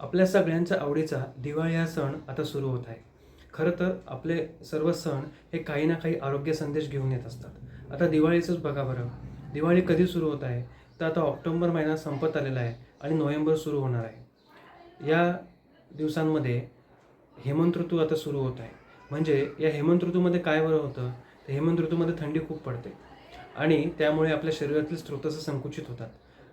आपल्या सगळ्यांच्या आवडीचा दिवाळी हा सण आता सुरू होत आहे. खरं तर आपले सर्व सण हे काही ना काही आरोग्य संदेश घेऊन येत असतात. आता दिवाळीचंच बघा बरं. दिवाळी कधी सुरू होत आहे? तर आता ऑक्टोबर महिना संपत आलेला आहे आणि नोव्हेंबर सुरू होणार आहे. या दिवसांमध्ये हेमंत ऋतू आता सुरू होत आहे. म्हणजे या हेमंत ऋतूमध्ये काय बरं होतं? तर हेमंत ऋतूमध्ये थंडी खूप पडते. आणि त्यामुळे आपल्या शरीरातील स्रोतसं संकुचित होतात.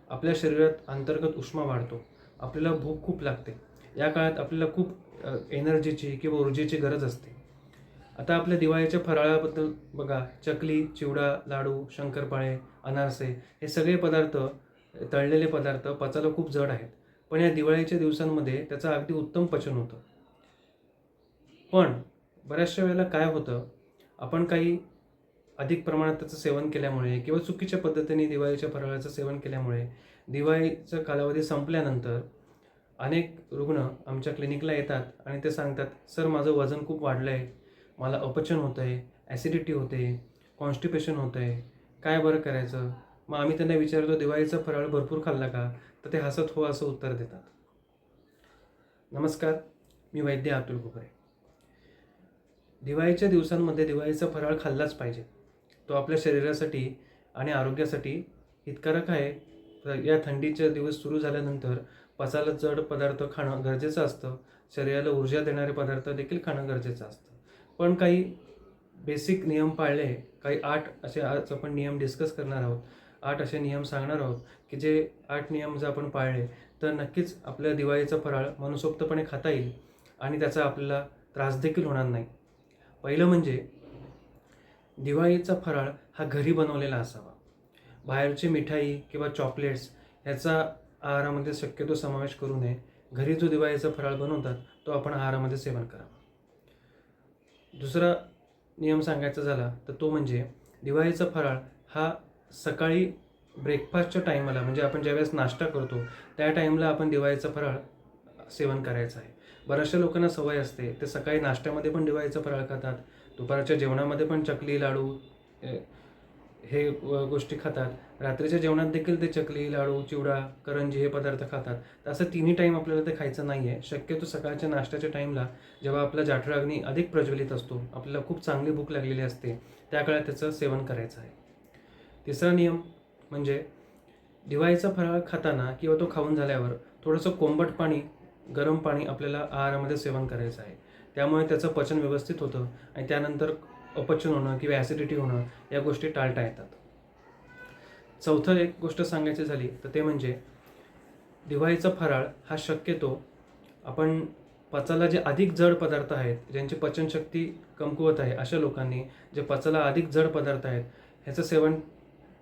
आपल्या शरीरात अंतर्गत उष्मा वाढतो. आपल्याला भूक खूप लागते. या काळात आपल्याला खूप एनर्जीची किंवा ऊर्जेची गरज असते. आता आपल्या दिवाळीच्या फराळाबद्दल बघा. चकली चिवडा लाडू शंकरपाळे अनारसे हे सगळे पदार्थ तळलेले पदार्थ पचायला खूप जड आहेत. पण या दिवाळीच्या दिवसांमध्ये त्याचं अगदी उत्तम पचन होतं. पण बऱ्याचशा वेळेला काय होतं? आपण काही अधिक प्रमाणात त्याचं सेवन केल्यामुळे किंवा चुकीच्या पद्धतीने दिवाळीच्या फराळाचं सेवन केल्यामुळे दिवाळीचा कालावधी संपल्यानंतर अनेक रुग्ण आमच्या क्लिनिकला येतात आणि ते सांगतात सर माझं वजन खूप वाढलं आहे मला अपचन होतं आहे ॲसिडिटी होते कॉन्स्टिपेशन होतं आहे काय बरं करायचं? मग आम्ही त्यांना विचारतो दिवाळीचा फराळ भरपूर खाल्ला का? तर ते हसत हो असं उत्तर देतात. नमस्कार मी वैद्य अतुल कुकरे दिवाळीच्या दिवसांमध्ये दिवाळीचा फराळ खाल्लाच पाहिजे. तो आपल्या शरीरासाठी आणि आरोग्यासाठी हितकारक आहे. तर या थंडीचे दिवस सुरू झाल्यानंतर पचायला जड पदार्थ खाणं गरजेचं असतं. शरीराला ऊर्जा देणारे पदार्थ देखील खाणं गरजेचं असतं. पण काही बेसिक नियम पाळले काही आठ असे आज आपण नियम डिस्कस करणार आहोत. आठ असे नियम सांगणार आहोत की जे आठ नियम जर आपण पाळले तर नक्कीच आपल्या दिवाळीचा फराळ मनसोक्तपणे खाता येईल आणि त्याचा आपल्याला त्रास देखील होणार नाही. पहिलं म्हणजे दिवाळीचा फराळ हा घरी बनवलेला असावा. बाहेरची मिठाई किंवा चॉकलेट्स याचा आहारामध्ये शक्यतो समावेश करू नये. घरी जो दिवाळीचा फराळ बनवतात तो आपण आहारामध्ये सेवन करावा. दुसरा नियम सांगायचा झाला तर तो म्हणजे दिवाळीचा फराळ हा सकाळी ब्रेकफास्टच्या टाईमाला म्हणजे आपण ज्यावेळेस नाश्ता करतो त्या टाईमला आपण दिवाळीचा फराळ सेवन करायचं आहे. बऱ्याचशा लोकांना सवय असते ते सकाळी नाश्त्यामध्ये पण दिवाळीचा फराळ खातात. दुपारच्या जेवणामध्ये पण चकली लाडू हे गोष्टी खातात. रात्रीच्या जेवणात देखील ते चकली लाडू चिवडा करंजी हे पदार्थ खातात. तर असं तिन्ही टाईम आपल्याला ते खायचं नाही आहे शक्यतो सकाळच्या नाश्त्याच्या टाईमला जेव्हा आपला जाठराग्नी अधिक प्रज्वलित असतो आपल्याला खूप चांगली भूक लागलेली असते त्या काळात त्याचं सेवन करायचं आहे. तिसरा नियम म्हणजे दिवाळीचा फराळ खाताना किंवा तो खाऊन झाल्यावर थोडंसं कोंबट पाणी गरम पाणी आपल्याला आहारामध्ये सेवन करायचं आहे. त्यामुळे त्याचं पचन व्यवस्थित होतं आणि त्यानंतर अपचन होणं किंवा ॲसिडिटी होणं या गोष्टी टाळता येतात. चौथं एक गोष्ट सांगायची झाली तर ते म्हणजे दिवाळीचा फराळ हा शक्यतो आपण पचाला जे अधिक जड पदार्थ आहेत ज्यांची पचनशक्ती कमकुवत आहे अशा लोकांनी जे पचाला अधिक जड पदार्थ आहेत ह्याचं सेवन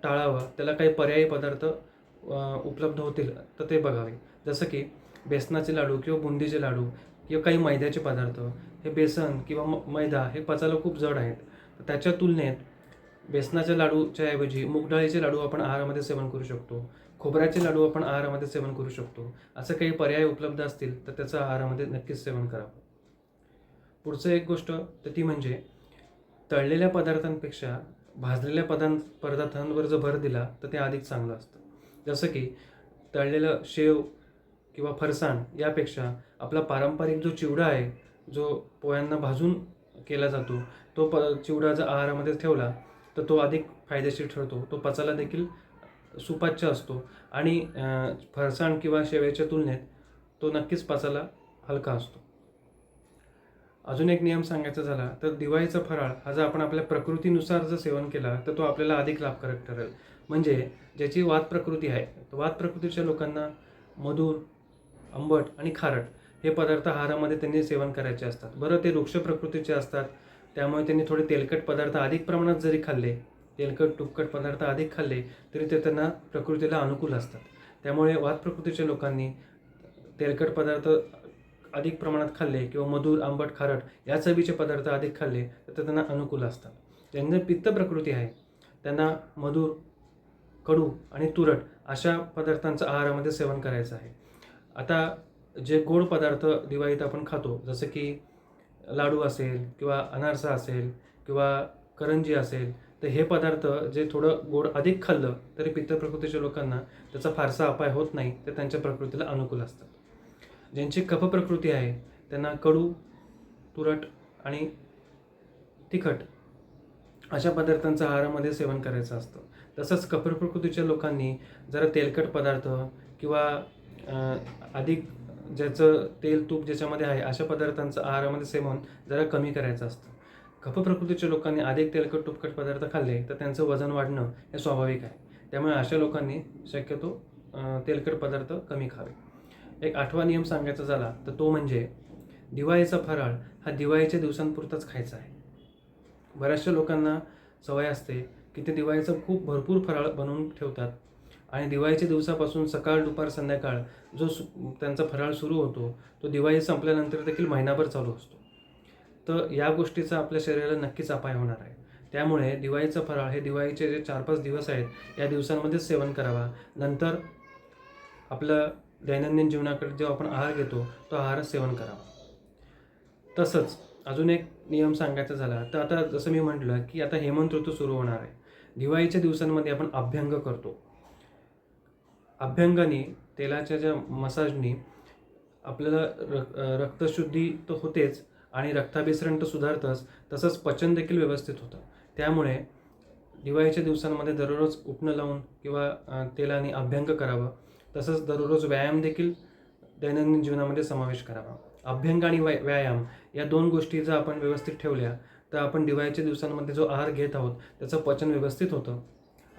टाळावं. त्याला काही पर्यायी पदार्थ उपलब्ध होतील तर ते बघावे. जसं की बेसनाचे लाडू किंवा बुंदीचे लाडू किंवा काही मैद्याचे पदार्थ हे बेसन किंवा म मैदा हे पचायला खूप जड आहेत. तर त्याच्या तुलनेत बेसनाच्या लाडूच्या ऐवजी मूगडाळीचे लाडू आपण आहारामध्ये सेवन करू शकतो. खोबऱ्याचे लाडू आपण आहारामध्ये सेवन करू शकतो. असं काही पर्याय उपलब्ध असतील तर त्याचं आहारामध्ये नक्कीच सेवन करावं पुढचं एक गोष्ट तर ती म्हणजे तळलेल्या पदार्थांपेक्षा भाजलेल्या पदार्थ पदार्थांवर जर भर दिला तर ते अधिक चांगलं असतं. जसं की तळलेलं शेव किंवा फरसाण यापेक्षा आपला पारंपरिक जो चिवडा आहे जो पोह्यांना भाजून केला जातो तो प चिवडा जर आहारामध्ये ठेवला तर तो अधिक फायदेशीर ठरतो. तो पचायला देखील सुपाच्य असतो. आणि फरसाण किंवा शेवेच्या तुलनेत तो नक्कीच पचायला हलका असतो. अजून एक नियम सांगायचा झाला तर दिवाळीचा फराळ हा जर आपण आपल्या प्रकृतीनुसार जर सेवन केला तर तो आपल्याला अधिक लाभकारक ठरेल. म्हणजे ज्याची वात प्रकृती आहे वात प्रकृतीच्या लोकांना मधुर आंबट आणि खारट हे पदार्थ आहारामध्ये त्यांनी सेवन करायचे असतात. बरं ते वृक्ष प्रकृतीचे असतात. त्यामुळे त्यांनी थोडे तेलकट पदार्थ अधिक प्रमाणात जरी खाल्ले तेलकट तुपकट पदार्थ अधिक खाल्ले तरी ते त्यांना प्रकृतीला अनुकूल असतात. त्यामुळे वात प्रकृतीच्या लोकांनी तेलकट पदार्थ अधिक प्रमाणात खाल्ले किंवा मधुर आंबट खारट या चवीचे पदार्थ अधिक खाल्ले तर ते त्यांना अनुकूल असतात. ज्यांना पित्त प्रकृती आहे. त्यांना मधुर कडू आणि तुरट अशा पदार्थांचं आहारामध्ये सेवन करायचं आहे. आता जे गोड पदार्थ दिवाळीत आपण खातो जसं की लाडू असेल किंवा अनारसा असेल किंवा करंजी असेल तर हे पदार्थ जे थोडं गोड अधिक खाल्लं तरी पित्त प्रकृतीच्या लोकांना त्याचा फारसा अपाय होत नाही ते त्यांच्या प्रकृतीला अनुकूल असतात. ज्यांची कफ प्रकृती आहे त्यांना कडू तुरट आणि तिखट अशा पदार्थांचं आहारामध्ये सेवन करायचं असतं. तसंच कफ प्रकृतीच्या लोकांनी जरा तेलकट पदार्थ किंवा अधिक ज्याचं तेल तूप ज्याच्यामध्ये आहे अशा पदार्थांचं आहारामध्ये सेवन जरा कमी करायचं असतं. कफ प्रकृतीच्या लोकांनी अधिक तेलकट तुपकट पदार्थ खाल्ले तर त्यांचं वजन वाढणं हे स्वाभाविक आहे. त्यामुळे अशा लोकांनी शक्यतो तेलकट पदार्थ कमी खावे. एक आठवा नियम सांगायचा झाला तर तो म्हणजे दिवाळीचा फराळ हा दिवाळीच्या दिवसांपुरताच खायचा आहे. बऱ्याचशा लोकांना सवय असते की ते दिवाळीचं खूप भरपूर फराळ बनवून ठेवतात. आणि दिवाळीच्या दिवसापासून सकाळ दुपार संध्याकाळ जो सु त्यांचा फराळ सुरू होतो तो दिवाळी संपल्यानंतर देखील महिनाभर चालू असतो. तर या गोष्टीचा आपल्या शरीराला नक्कीच अपाय होणार आहे. त्यामुळे दिवाळीचं फराळ हे दिवाळीचे जे चार पाच दिवस आहेत या दिवसांमध्येच सेवन करावा. नंतर आपलं दैनंदिन जीवनाकडे जेव्हा आपण आहार घेतो तो आहारच सेवन करावा. तसंच अजून एक नियम सांगायचा झाला तर आता जसं मी म्हटलं की आता हेमंत ऋतू सुरू होणार आहे. दिवाळीच्या दिवसांमध्ये आपण अभ्यंग करतो. अभ्यंगाने तेलाच्या ज्या मसाजनी आपल्याला रक रक्तशुद्धी तर होतेच आणि रक्ताभिसरण तर सुधारतंच तसंच पचन देखील व्यवस्थित होतं. त्यामुळे दिवाळीच्या दिवसांमध्ये दररोज उठणं लावून किंवा तेलाने अभ्यंग करावं तसंच दररोज व्यायाम देखील दैनंदिन जीवनामध्ये समावेश करावा. अभ्यंग आणि व्या व्यायाम या दोन गोष्टी जर आपण व्यवस्थित ठेवल्या तर आपण दिवाळीच्या दिवसांमध्ये जो आहार घेत आहोत त्याचं पचन व्यवस्थित होतं.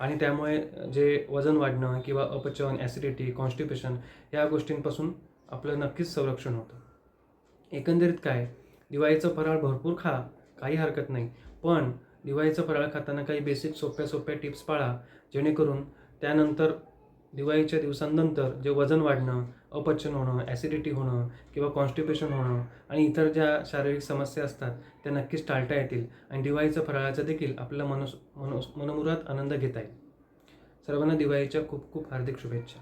आणि त्यामुळे जे वजन वाढणं किंवा अपचन ॲसिडिटी कॉन्स्टिपेशन या गोष्टींपासून आपलं नक्कीच संरक्षण होतं. एकंदरीत काय? दिवाळीचं फराळ भरपूर खा काही हरकत नाही. पण दिवाळीचं फराळ खाताना काही बेसिक सोप्या सोप्या टिप्स पाळा जेणेकरून त्यानंतर दिवाळीच्या दिवसांनंतर जे वजन वाढणं अपचन होणं ॲसिडिटी होणं किंवा कॉन्स्टिपेशन होणं आणि इतर ज्या शारीरिक समस्या असतात त्या नक्कीच टाळता येतील आणि दिवाळीचं फराळाचं देखील आपल्याला मनोस मनोस मनमुरात आनंद घेता येईल. सर्वांना दिवाळीच्या खूप खूप हार्दिक शुभेच्छा.